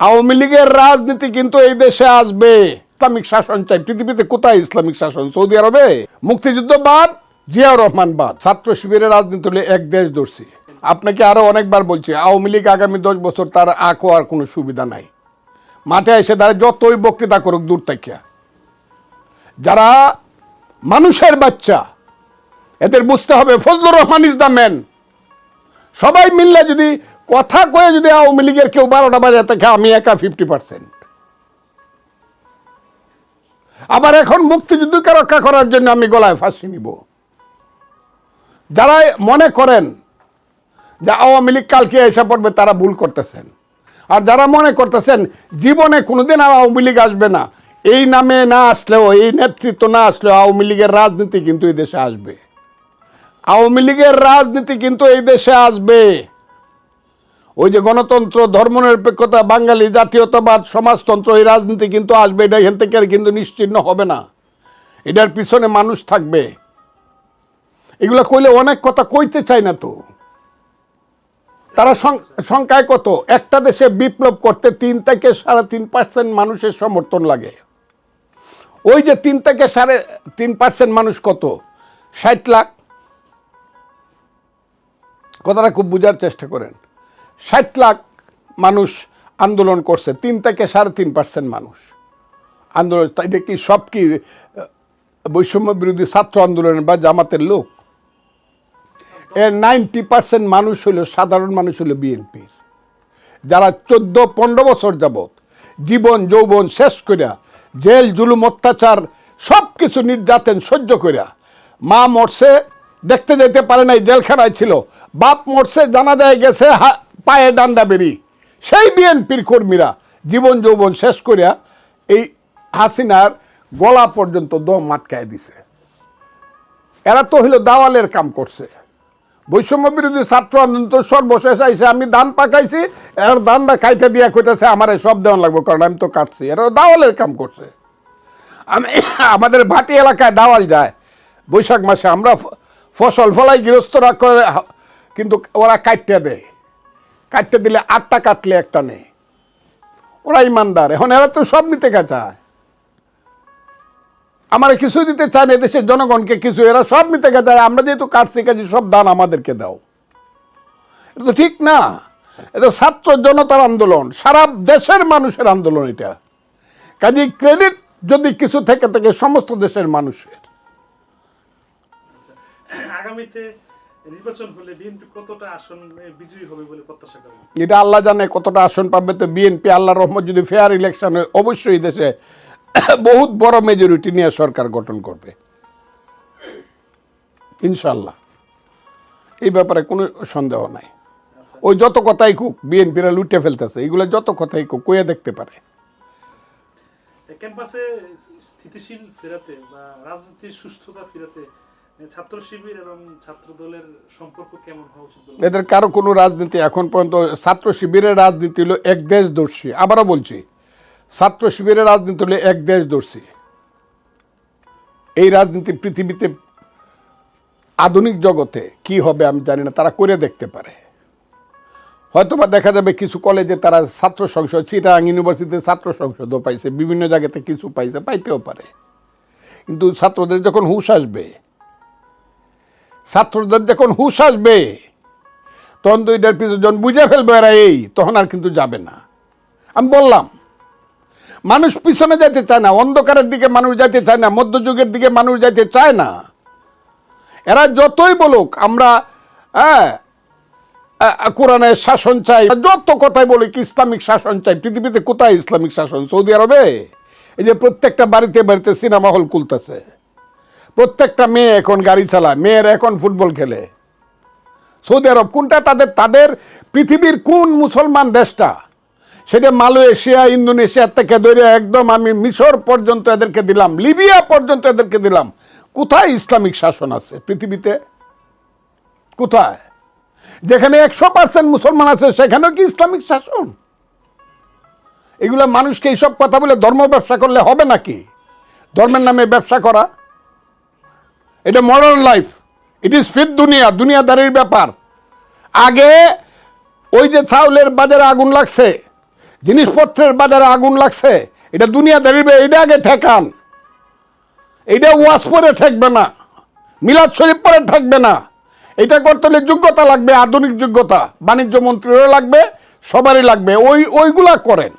আওয়ামী লীগের রাজনীতি কিন্তু এই দেশে আসবে। ইসলামিক শাসন চাই। পৃথিবীতে কোথায় ইসলামিক শাসন? সৌদি আরবে? মুক্তিযুদ্ধ বাদ জিয়া রহমান বাদ। ছাত্র শিবিরের রাজনীতি হলে এক দেশ দর্শী আপনাকে আরও অনেকবার বলছি, আওয়ামী লীগ আগামী দশ বছর তার আঁকো আর কোনো সুবিধা নাই। মাঠে এসে তারা যতই বক্তৃতা করুক দূর থেকে যারা মানুষের বাচ্চা, এদের বুঝতে হবে Fazlur Rahman is the man সবাই মিললে যদি কথা কয়ে যদি আওয়ামী লীগের কেউ বারোটা বাজে থাকে আমি একা ফিফটি পার্সেন্ট আবার এখন মুক্তিযুদ্ধকে রক্ষা করার জন্য আমি গলায় ফাঁসি নিব। যারা মনে করেন যে আওয়ামী লীগ কালকে এসে পড়বে, তারা ভুল করতেছেন। আর যারা মনে করতেছেন, জীবনে কোনোদিন আর আওয়ামী লীগ আসবে না, এই নামে না আসলেও, এই নেতৃত্ব না আসলেও আওয়ামী লীগের রাজনীতি কিন্তু এই দেশে আসবে। আওয়ামী লীগের রাজনীতি কিন্তু এই দেশে আসবে। ওই যে গণতন্ত্র, ধর্মনিরপেক্ষতা, বাঙালি, জাতীয়তাবাদ, সমাজতন্ত্র, এই রাজনীতি কিন্তু আসবে, এটা এখান থেকে আর কিন্তু নিশ্চিহ্ন হবে না। এটার পিছনে মানুষ থাকবে। এগুলো কইলে অনেক কথা কইতে চায় না তো। তারা সংখ্যায় কত? একটা দেশে বিপ্লব করতে তিন থেকে সাড়ে তিন পার্সেন্ট মানুষের সমর্থন লাগে। ওই যে তিন থেকে সাড়ে তিন পার্সেন্ট মানুষ কত? ষাট লাখ? কথাটা খুব বোঝার চেষ্টা করেন। ষাট লাখ মানুষ আন্দোলন করছে, তিন থেকে সাড়ে তিন পার্সেন্ট মানুষ। আন্দোলন এটা কি সব কি বৈষম্য বিরোধী ছাত্র আন্দোলনের বা জামাতের লোক? এর নাইনটি পার্সেন্ট মানুষ হলো সাধারণ মানুষ হলো বিএনপির। যারা চোদ্দ, পনেরো বছর যাবৎ জীবন, যৌবন শেষ করিয়া জেল, জুলুম, অত্যাচার সব কিছু নির্যাতন সহ্য করিয়া মা মরছে, দেখতে যেতে পারে নাই, জেলখানায় ছিল, বাপ মরছে জানা যায় গেছে পায়ে ডান্ডা বেরি সেই বিএনপির কর্মীরা জীবন যৌবন শেষ করিয়া এই হাসিনার গলা পর্যন্ত দম আটকায় দিছে। এরা তো হইল দাওয়ালের কাম করছে। বৈষম্য বিরোধী ছাত্র আন্দোলন তো সর্বশেষ আইসে আমি ধান পাকাইছি, এর ধানটা কাইটে দিয়া কইতেছে, আমার সব দেওয়ান লাগবে, কারণ আমি তো কাটছি। এরা দাওয়ালের কাম করছে। আমি আমাদের ভাটি এলাকায় দাওয়াল যায়। বৈশাখ মাসে আমরা ফসল ফলাই গৃহস্থরা করে কিন্তু ওরা কাটতে দেয়। কাটতে দিলে আটটা কাটলে একটা নেই। ওরা ইমানদার। এখন এরা তো সব নিতে চায়। আমার কিছু দিতে চায় না দেশের জনগণকে কিছু। এরা সব নিতে চায়। আমরা যেহেতু কাটছি কাজে সব দান আমাদেরকে দাও। এটা তো ঠিক না। এটা ছাত্র জনতার আন্দোলন। সারা দেশের মানুষের আন্দোলন এটা। কাজে ক্রেডিট যদি কিছু থেকে থাকে, সমস্ত দেশের মানুষের। আগামীতে নির্বাচন হলে বিএনপি কতটা আসন বিজয়ী হবে বলে প্রত্যাশা করেন? এটা আল্লাহ জানে কতটা আসন পাবে তো বিএনপি আল্লাহ রহমত যদি ফেয়ার ইলেকশন হয় অবশ্যই দেশে বহুত বড় মেজরিটি নিয়ে সরকার গঠন করবে। ইনশাল্লাহ এই ব্যাপারে কোনো সন্দেহ নাই। ওই যত কথাই কুক বিএনপিরা লুটে ফেলতেছে এগুলো যত কথাই কুক কইয়া দেখতে পারে। ক্যাম্পাসে স্থিতিশীল ফেরাতে বা রাজনীতির সুস্থতা ফেরাতে এদের কারও কোনো রাজনীতি এখন পর্যন্ত, ছাত্র শিবিরের রাজনীতি হলো এক দেশ দর্শী আবারও বলছি, ছাত্র শিবিরের রাজনীতি হলো এক দেশ দর্শী এই রাজনীতি পৃথিবীতে আধুনিক জগতে কি হবে আমি জানি না, তারা করে দেখতে পারে। হয়তোবা দেখা যাবে কিছু কলেজে তারা ছাত্র সংসদ চিটাং ইউনিভার্সিটিতে ছাত্র সংসদও পাইছে, বিভিন্ন জায়গাতে কিছু পাইছে, পাইতেও পারে। কিন্তু ছাত্রদের যখন হুঁশ আসবে ছাত্রদের যখন হুঁশ আসবে। তখন তো এটার পিছনে যখন বুঝে ফেলবে এরা এই, তখন আর কিন্তু যাবে না। আমি বললাম, মানুষ পিছনে যাইতে চায় না, অন্ধকারের দিকে মানুষ যাইতে চায় না, মধ্যযুগের দিকে মানুষ যাইতে চায় না। এরা যতই বলুক, আমরা হ্যাঁ কোরআনের শাসন চাই যত কথাই বলি ইসলামিক শাসন চাই। পৃথিবীতে কোথায় ইসলামিক শাসন? সৌদি আরবে? এই যে প্রত্যেকটা বাড়িতে বাড়িতে সিনেমা হল খুলতেছে। প্রত্যেকটা মেয়ে এখন গাড়ি চালায়, মেয়েরা এখন ফুটবল খেলে। সৌদি আরব কোনটা? তাদের তাদের পৃথিবীর কোন মুসলমান দেশটা? সেটা মালয়েশিয়া, ইন্দোনেশিয়া থেকে ধরে একদম আমি মিশর পর্যন্ত এদেরকে দিলাম, লিবিয়া পর্যন্ত এদেরকে দিলাম। কোথায় ইসলামিক শাসন আছে পৃথিবীতে? কোথায়? যেখানে একশো পার্সেন্ট মুসলমান আছে, সেখানেও কি ইসলামিক শাসন? এগুলো মানুষকে এইসব কথা বলে ধর্ম ব্যবসা করলে হবে নাকি? ধর্মের নামে ব্যবসা করা? এটা modern life it is fit দুনিয়া, দুনিয়াদারির ব্যাপার। আগে ওই যে চাউলের বাজারে আগুন লাগছে, জিনিসপত্রের বাজারে আগুন লাগছে, এটা দুনিয়া দাঁড়িয়ে এটা আগে ঠেকান। এটা ওয়াশ পরে ঠেকবে না, মিলাদ শরীফ পরে ঠেকবে না। এটা করতে হলে যোগ্যতা লাগবে, আধুনিক যোগ্যতা। বাণিজ্য মন্ত্রীরও লাগবে, সবারই লাগবে। ওই, ওইগুলা করেন।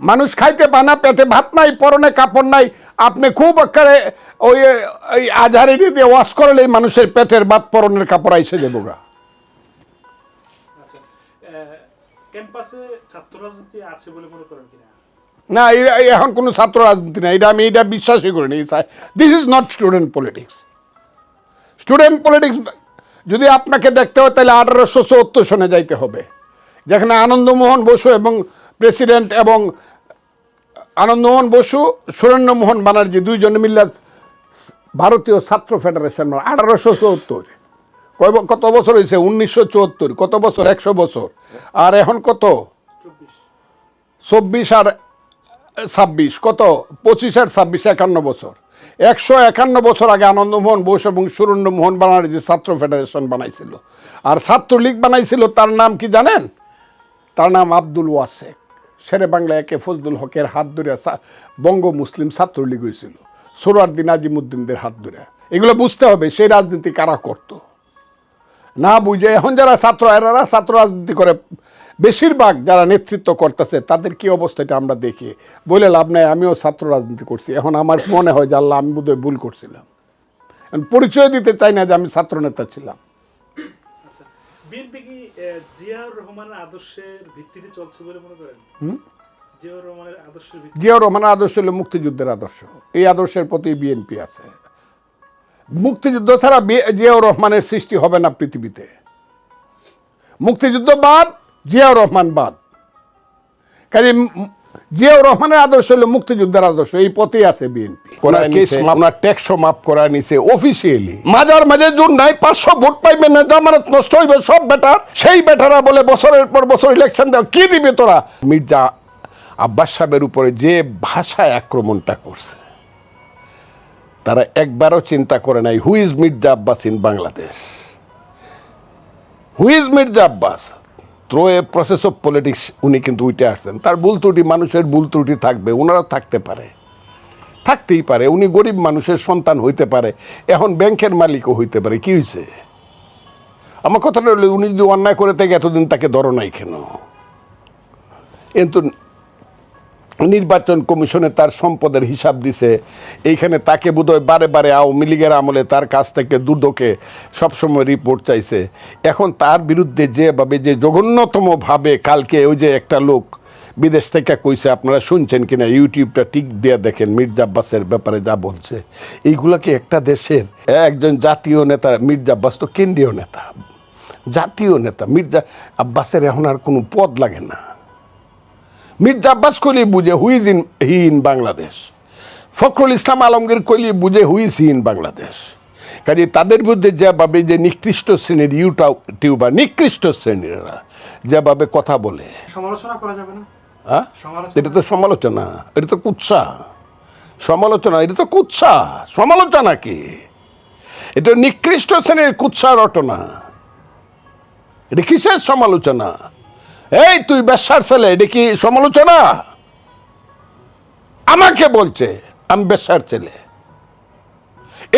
মানুষ খাইতে পানা পেটে ভাত নাই পরনে কাপড় নাই। আপনি খুব আকারে ওই ওই আজহারি দিয়ে ওয়াশ করলে মানুষের পেটের ভাত পরনের কাপড় আইসে যাব গা। আচ্ছা করেন না এই এখন কোনো ছাত্র রাজনীতি না এটা আমি এটা বিশ্বাসই করি this is not student politics student politics যদি আপনাকে দেখতে হয় তাহলে আঠারোশো চুয়াত্তর সনে যাইতে হবে। যেখানে আনন্দমোহন বসু এবং প্রেসিডেন্ট এবং আনন্দমোহন বসু, সুরেন্দ্রমোহন ব্যানার্জি দুইজনে মিল্লা ভারতীয় ছাত্র ফেডারেশন আঠারোশো চুয়াত্তর। কত বছর হয়েছে? উনিশশো চুয়াত্তর। কত বছর? একশো বছর। আর এখন কত? চব্বিশ আর ছাব্বিশ। কত? পঁচিশ আর ছাব্বিশ, একান্ন বছর। একশো একান্ন বছর আগে আনন্দমোহন বোস এবং সুরেন্দ্রমোহন ব্যানার্জি ছাত্র ফেডারেশন বানাইছিল। আর ছাত্রলীগ বানাইছিল, তার নাম কি জানেন? তার নাম আব্দুল ওয়াসেক। শেরে বাংলা একে ফজলুল হকের হাত ধরে বঙ্গ মুসলিম ছাত্রলীগ হয়েছিল সোরারদিন আজিমুদ্দিনদের হাত ধরে এগুলো বুঝতে হবে, সেই রাজনীতি কারা করতো? না বুঝে, এখন যারা ছাত্র এরা ছাত্র রাজনীতি করে। বেশিরভাগ যারা নেতৃত্ব করতেছে, তাদের কি অবস্থা এটা আমরা দেখি। বলে লাভ নাই, আমিও ছাত্র রাজনীতি করছি। এখন আমার মনে হয় যে আল্লাহ, আমি বোধহয় ভুল করছিলাম। পরিচয় দিতে চাই না যে আমি ছাত্র নেতা ছিলাম। জিয়াউর রহমানের আদর্শের ভিত্তিতে চলছে বলে মনে করেন? জিয়াউর রহমানের আদর্শ হলো মুক্তিযুদ্ধের আদর্শ। এই আদর্শের প্রতি বিএনপি আছে। মুক্তিযুদ্ধ ছাড়া জিয়াউর রহমানের সৃষ্টি হবে না পৃথিবীতে। মুক্তিযুদ্ধ বাদ জিয়াউর রহমান বাদ। কাজে জিয়াউর রহমানের আদর্শ হলো মুক্তিযুদ্ধের আদর্শ এই পথেই আছে বিএনপি। আপনার ট্যাক্স মাফ করা নিছে অফিসিয়ালি মাজার মাঝে জোর নাই পাঁচশো ভোট পাইবে না জামানত নষ্ট হইবে সব বেটার। সেই বেটারা বলে বছরের পর বছর ইলেকশন দেওয়া কি দিবে তোরা? মির্জা আব্বাস সাহেবের উপরে যে ভাষায় আক্রমণটা করছে তারা একবারও চিন্তা করে নাই who is Mirza Abbas in Bangladesh who is Mirza Abbas? Through a process of politics উনি কিন্তু উঠে আসছেন। তার ভুল ত্রুটি মানুষের ভুল ত্রুটি থাকবে ওনারা থাকতে পারে। থাকতেই পারে, উনি গরিব মানুষের সন্তান হইতে পারে, এখন ব্যাংকের মালিকও হইতে পারে, কি হয়েছে আমার কথাটা হলো, উনি যদি অন্যায় করে থাকে, এতদিন তাকে ধরো নাই কেন? কিন্তু নির্বাচন কমিশনে তার সম্পদের হিসাব দিছে। এইখানে তাকে বোধহয় বারে বারে আওয়ামী লীগের আমলে তার কাছ থেকে দুদকে সবসময় রিপোর্ট চাইছে। এখন তার বিরুদ্ধে যেভাবে যে জঘন্যতমভাবে কালকে ওই যে একটা লোক বিদেশ থেকে কইছে, আপনারা শুনছেন কিনা? ইউটিউবটা টিক দিয়ে দেখেন, মির্জা আব্বাসের ব্যাপারে যা বলছে। এইগুলোকে একটা দেশের? একজন জাতীয় নেতা, মির্জা আব্বাস তো কেন্দ্রীয় নেতা। জাতীয় নেতা, মির্জা আব্বাসের এখন আর কোনো পদ লাগে না। মির্জা আব্বাস কইলি বুঝে who is in he in Bangladesh. Fakhrul Islam Alamgir কইলি বুঝে হুইজ হি ইন বাংলাদেশ। কাজে তাদের বিরুদ্ধে যেভাবে যে নিকৃষ্ট শ্রেণির ইউটাউ টিউবার নিকৃষ্ট শ্রেণীরা যেভাবে কথা বলে। সমালোচনা করা যাবে না? হ্যাঁ এটা তো সমালোচনা এটা তো কুৎসা। সমালোচনা এটা তো কুৎসা। সমালোচনা কি? এটা নিকৃষ্ট শ্রেণির কুৎসা রটনা। এটা কিসের সমালোচনা? এই, তুই বেশ্যার ছেলে, এটা কি সমালোচনা? আমাকে বলছে, আমি বেশ্যার ছেলে।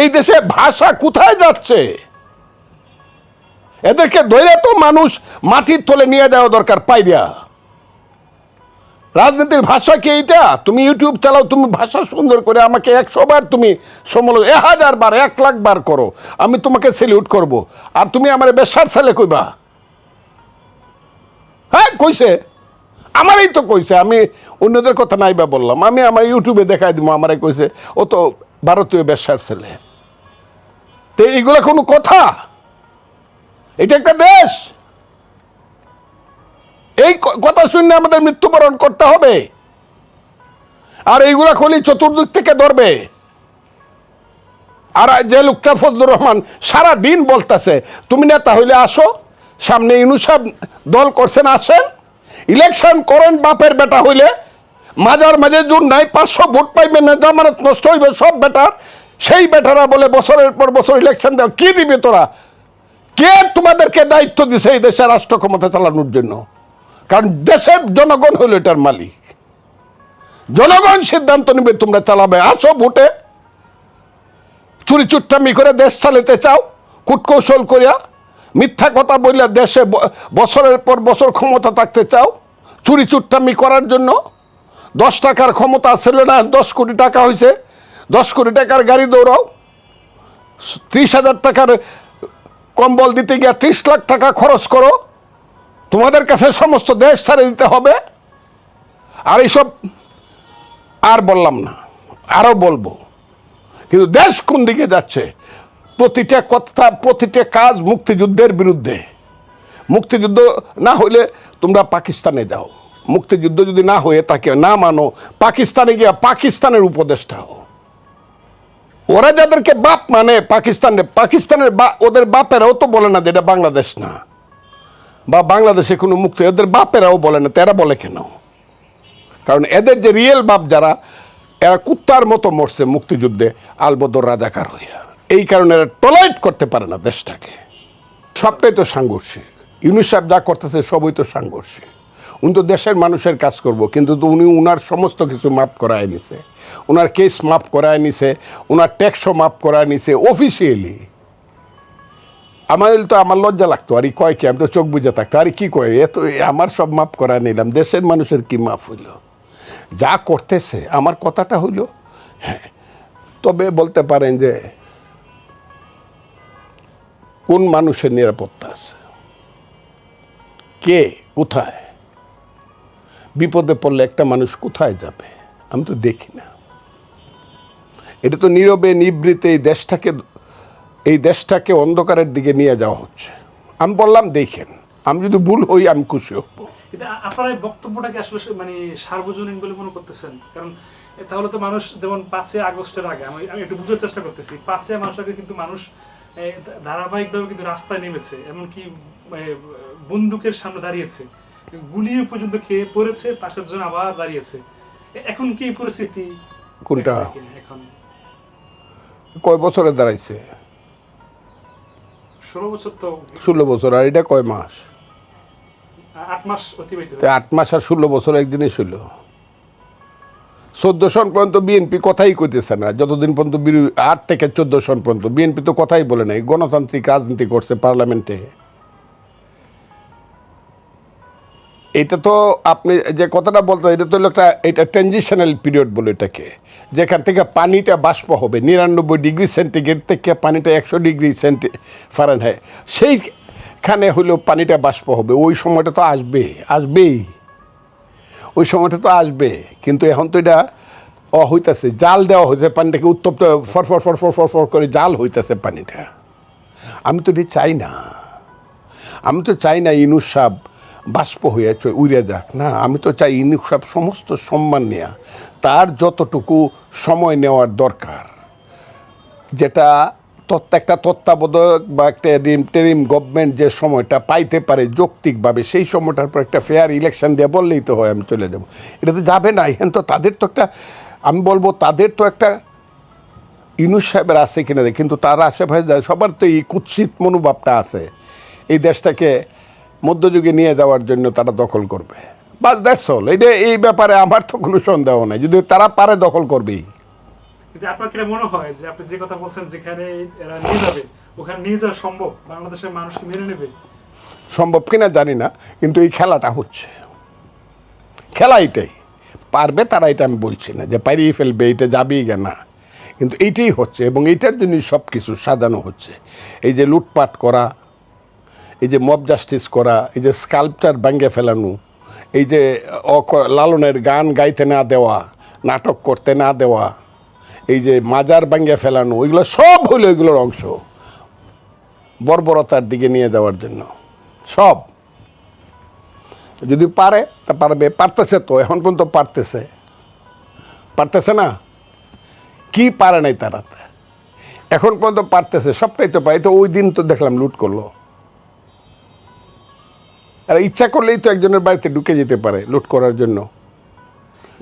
এই দেশে ভাষা কোথায় যাচ্ছে? এদেরকে ধরে তো মানুষ মাটির তলে নিয়ে দেওয়া দরকার পাইরা রাজনীতির ভাষা কি এইটা? তুমি ইউটিউব চালাও, তুমি ভাষা সুন্দর করে আমাকে একশো বার তুমি সমালোচনা এক হাজার বার, এক লাখ বার করো। আমি তোমাকে সেলিউট করব। আর তুমি আমার বেশার ছেলে কইবা। হ্যাঁ কইছে। আমারই তো কইছে, আমি অন্যদের কথা নাই বা বললাম। আমি আমার ইউটিউবে দেখাই দিব আমারে কইছে, ও তো ভারতীয় বেশার ছেলে। তো এইগুলো কোনো কথা? এটা একটা দেশ। এই কথা শুনে আমাদের মৃত্যুবরণ করতে হবে। আর এইগুলা খলি চতুর্দিক থেকে ধরবে। আর যে লোকটা ফজলুর রহমান সারা দিন বলতেছে, তুমি নেতা হইলে আসো। সামনে ইনুসাব দল করছেন আসেন ইলেকশন করেন, বাপের বেটা হইলে। মাজার মাঝে জোর নাই, পাঁচশো ভোট পাইবে না, জামানত নষ্ট হইবে, সব বেটার। সেই বেটারা বলে বছরের পর বছর ইলেকশন দেওয়া কি দিবে তোরা? কে তোমাদেরকে দায়িত্ব দিছে এই দেশের রাষ্ট্র ক্ষমতা চালানোর জন্য? কারণ দেশের জনগণ হলো এটার মালিক। জনগণ সিদ্ধান্ত নেবে তোমরা চালাবে। আসো ভোটে। চুরি চুট্টামি করে দেশ চালাতে চাও, কূটকৌশল করিয়া। মিথ্যা কথা বললে দেশে বছরের পর বছর ক্ষমতা থাকতে চাও? চুরি চুট্টামি করার জন্য? দশ টাকার ক্ষমতা ছিল না, দশ কোটি টাকা হয়েছে দশ কোটি টাকার গাড়ি দৌড়াও। ত্রিশ হাজার টাকার কম্বল দিতে গিয়ে ত্রিশ লাখ টাকা খরচ করো। তোমাদের কাছে সমস্ত দেশ ছাড়ে দিতে হবে। আর এইসব আর বললাম না, আরও বলব। কিন্তু দেশ কোন দিকে যাচ্ছে? প্রতিটা কথা, প্রতিটা কাজ মুক্তিযুদ্ধের বিরুদ্ধে। মুক্তিযুদ্ধ না হইলে তোমরা পাকিস্তানে যাও। মুক্তিযুদ্ধ যদি না হয়ে থাকে, না মানো, পাকিস্তানে গিয়া পাকিস্তানের উপদেষ্টা হও। ওরা যাদেরকে বাপ মানে পাকিস্তানে, পাকিস্তানের বা- ওদের বাপেরাও তো বলে না যে এটা বাংলাদেশ না। বা বাংলাদেশে কোনো মুক্তি, ওদের বাপেরাও বলে না, তেরা বলে কেন? কারণ এদের যে রিয়েল বাপ যারা, এরা কুত্তার মতো মরছে মুক্তিযুদ্ধে, আলবদর রাজাকার হইয়া। এই কারণে এরা টলাইট করতে পারে না দেশটাকে। সবটাই তো সাংঘর্ষিক। ইউনুস সাহেব যা করতেছে সবই তো সাংঘর্ষিক। উনি তো দেশের মানুষের কাজ করব, কিন্তু তো উনি উনার সমস্ত কিছু মাফ করায় নিছে। ওনার কেস মাফ করায় নিছে ওনার ট্যাক্সও মাফ করায় নিছে অফিসিয়ালি আমার তো আমার লজ্জা লাগতো, আর কয় কি? আমি তো চোখ বুঝে থাকতো আর কি কয়? এ তো এ আমার সব মাপ করায় নিলাম, দেশের মানুষের কি মাফ হইল? যা করতেছে, আমার কথাটা হইল হ্যাঁ। তবে বলতে পারেন যে কোন মানুষের নিরাপত্তা আছে? কে কোথায়? বিপদে পড়লে একটা মানুষ কোথায় যাবে? আমি তো দেখি না। এটা তো নীরবে নিবৃতে এই দেশটাকে এই দেশটাকে অন্ধকারের দিকে নিয়ে যাওয়া হচ্ছে। আমি বললাম, দেখেন, আমি যদি ভুল হই, আমি খুশি হব। আপনার বক্তব্যটাকে আসলে মানে সার্বজনীন বলে মনে করতেছেন। কারণ তাহলে তো মানুষ যেমন পাঁচই আগস্টের আগে, আমি একটু বুঝার চেষ্টা করতেছি। মাস আগে কিন্তু মানুষ ধারাবাহিকভাবে কিন্তু রাস্তায় নেমেছে এমনকি বন্দুকের সামনে দাঁড়িয়েছে। গুলি পর্যন্ত খেয়ে পড়েছে পাশের জন্য আবার দাঁড়িয়েছে। এখন কি পরিস্থিতি কোনটা? এখন? কয় বছরে দাঁড়াইছে? ষোলো বছর তো ষোলো বছর আর এটা কয় মাস? আট মাস অতিবাহিত আট মাস আর ষোলো বছর এক ষোলো। চোদ্দ সন পর্যন্ত বিএনপি কথাই কইতেছে না। যতদিন পর্যন্ত আট থেকে চোদ্দ সন পর্যন্ত বিএনপি তো কথাই বলে নাই। গণতান্ত্রিক রাজনীতি করছে পার্লামেন্টে। এটা তো আপনি যে কথাটা বলতে এটা তো একটা এটা ট্রানজিশনাল পিরিয়ড বলে এটাকে। যেখান থেকে পানিটা বাষ্প হবে, নিরানব্বই ডিগ্রি সেন্টিগ্রেড থেকে পানিটা একশো ডিগ্রি সেন্টি ফারেন হয় সেইখানে হইলেও পানিটা বাষ্প হবে। ওই সময়টা তো আসবে আসবেই। ওই সময়টা তো আসবে। কিন্তু এখন তো এটা অ হইতাছে, জাল দেওয়া হয়েছে পানিটাকে উত্তপ্ত, ফর ফর ফর ফর ফর ফর করে জাল হইতাছে পানিটা। আমি তো এটি চাই না। আমি তো চাই না ইনুস সাহ বাষ্প হয়ে চ- উড়ে যাক। না, আমি তো চাই ইনুস সাহ সমস্ত সম্মান নেয়া। তার যতটুকু সময় নেওয়ার দরকার, যেটা তত্ত্ব, একটা তত্ত্বাবধায়ক বা একটা ইন্টারিম গভর্নমেন্ট যে সময়টা পাইতে পারে যৌক্তিকভাবে, সেই সময়টার পর একটা ফেয়ার ইলেকশন দিয়ে বললেই তো হয়, আমি চলে যাব। এটা তো যাবে না এখান তো তাদের তো একটা, আমি বলব তাদের তো একটা ইনুস সাহেবের আছে কিনা কিন্তু তার আশেপাশে যায় সবার তো এই কুৎসিত মনোভাবটা আছে। এই দেশটাকে মধ্যযুগে নিয়ে যাওয়ার জন্য তারা দখল করবে। বাস দ্যাটস অল এটা এই ব্যাপারে আমার তো কোনো সন্দেহ নেই। যদি তারা পারে, দখল করবেই। কিন্তু আপনার কি মনে হয় যে আপনি যে কথা বলছেন যেখানে এরা নিয়ে যাবে, ওখানে নিয়ে যাওয়া সম্ভব? বাংলাদেশের মানুষ কি মেনে নেবে? সম্ভব কিনা জানি না, কিন্তু এই খেলাটা হচ্ছে। খেলা এটাই। পারবে তারা এটা আমি বলছি না যে পারিয়ে ফেলবে, এটা যাবেই না। কিন্তু এইটাই হচ্ছে এবং এইটার জন্যই সব কিছু সাজানো হচ্ছে। এই যে লুটপাট করা, এই যে মব জাস্টিস করা, এই যে স্কাল্পচার ব্যাঙ্গে ফেলানো, এই যে লালনের গান গাইতে না দেওয়া, নাটক করতে না দেওয়া এই যে মাজার ব্যাঙ্গে ফেলানো, ওইগুলো সব হইল ওইগুলোর অংশ। বর্বরতার দিকে নিয়ে যাওয়ার জন্য। সব। যদি পারে, তা পারবে। পারতেছে তো, এখন পর্যন্ত পারতেছে। পারতেছে না? কি পারে নাই তারা? এখন পর্যন্ত পারতেছে, সবটাই তো পাই তো ওই দিন তো দেখলাম লুট করল। আর ইচ্ছা করলেই তো একজনের বাড়িতে ঢুকে যেতে পারে লুট করার জন্য।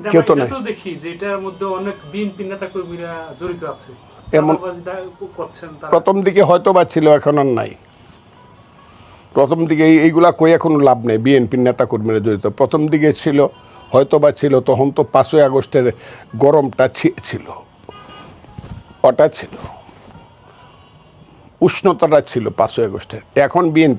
কেউ তো নাই। দেখি যে এটার মধ্যে অনেক বিএনপি নেতা কর্মীরা জড়িত আছে। এমন- প্রথম দিকে হয়তো বা ছিল এখন আর নাই। প্রথম দিকে এইগুলা কই এখন লাভ নেই বিএনপির নেতা কর্মীরা জড়িত। প্রথম দিকে ছিল হয়তো বা ছিল তখন তো পাঁচই আগস্টের গরমটা ছিল। ওটা ছিল। উষ্ণতাটা ছিল পাঁচই আগস্টের। এখন বিএনপি